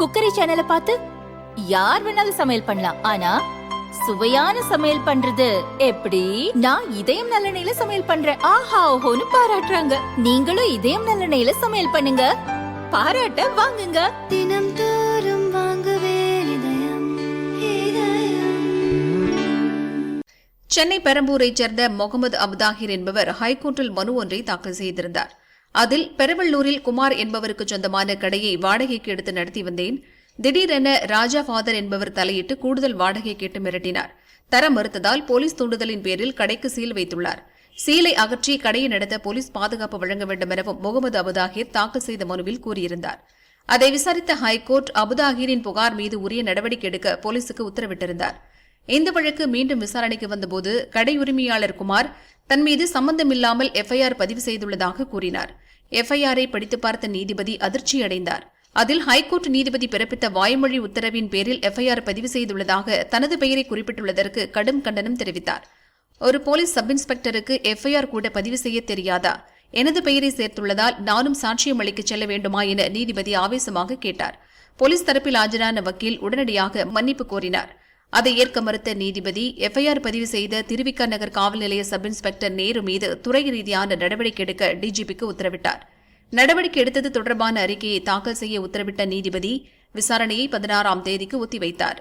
Cookery சேனலை பார்த்து யார் வேணாலும் சமையல் பண்ணலாம். ஆனா சுவையான சமையல் பண்றது எப்படி? நான் இதயம் நல்லெண்ணெயில சமையல் பண்றேன். ஆஹா ஓஹோன்னு பாராட்டுறாங்க. நீங்களும் இதயம் நல்லெண்ணெயில சமையல் பண்ணுங்க. பாராட்ட வாங்குங்க. தினம் தோறும் வாங்குவே இதயம் இதயம். சென்னை பெரம்பூரைச் சேர்ந்த முகமது அப்தாஹிர் என்பவர் ஹைகோர்ட்டில் மனு ஒன்றை தாக்கல் செய்திருந்தார். அதில் பெரவள்ளூரில் குமார் என்பவருக்கு சொந்தமான கடையை வாடகைக்கு எடுத்து நடத்தி வந்தேன். திடீரென ராஜா ஃபாதர் என்பவர் தலையிட்டு கூடுதல் வாடகை கேட்டு மிரட்டினார். தர மறுத்ததால் போலீஸ் தூண்டுதலின் பேரில் கடைக்கு சீல் வைத்துள்ளார். சீலை அகற்றி கடையை நடத்த போலீஸ் பாதுகாப்பு வழங்க வேண்டும் எனவும் முகமது அபுதாகிர் தாக்கல் செய்த மனுவில் கூறியிருந்தார். அதை விசாரித்த ஹைகோர்ட் அபுதாகிரின் புகார் மீது உரிய நடவடிக்கை எடுக்க போலீசுக்கு உத்தரவிட்டிருந்தார். இந்த வழக்கு மீண்டும் விசாரணைக்கு வந்தபோது கடை உரிமையாளர் குமார் தன் மீது சம்பந்தமில்லாமல் எஃப்ஐஆர் பதிவு செய்துள்ளதாக கூறினார். எஃப்ஐஆரை படித்து பார்த்த நீதிபதி அதிர்ச்சியடைந்தார். அதில் ஹைகோர்ட் நீதிபதி பிறப்பித்த வாய்மொழி உத்தரவின் பேரில் எஃப்ஐஆர் பதிவு செய்துள்ளதாக தனது பெயரை குறிப்பிட்டுள்ளதற்கு கடும் கண்டனம் தெரிவித்தார். ஒரு போலீஸ் சப் இன்ஸ்பெக்டருக்கு எஃப்ஐஆர் கூட பதிவு செய்ய தெரியாதா? எனது பெயரை சேர்த்துள்ளதால் நானும் சாட்சியம் அளிக்க செல்ல வேண்டுமா என நீதிபதி ஆவேசமாக கேட்டார். போலீஸ் தரப்பில் ஆஜரான வக்கீல் உடனடியாக மன்னிப்பு கோரினார். அதை ஏற்க மறுத்த நீதிபதி எஃப்ஐஆர் பதிவு செய்த திருவிக்கா நகர் காவல் நிலைய சப் இன்ஸ்பெக்டர் நேரு மீது துறை ரீதியான நடவடிக்கை எடுக்க டிஜிபிக்கு உத்தரவிட்டார். நடவடிக்கை எடுத்தது தொடர்பான அறிக்கையை தாக்கல் செய்ய உத்தரவிட்ட நீதிபதி விசாரணையை பதினாறாம் தேதிக்கு ஒத்திவைத்தார்.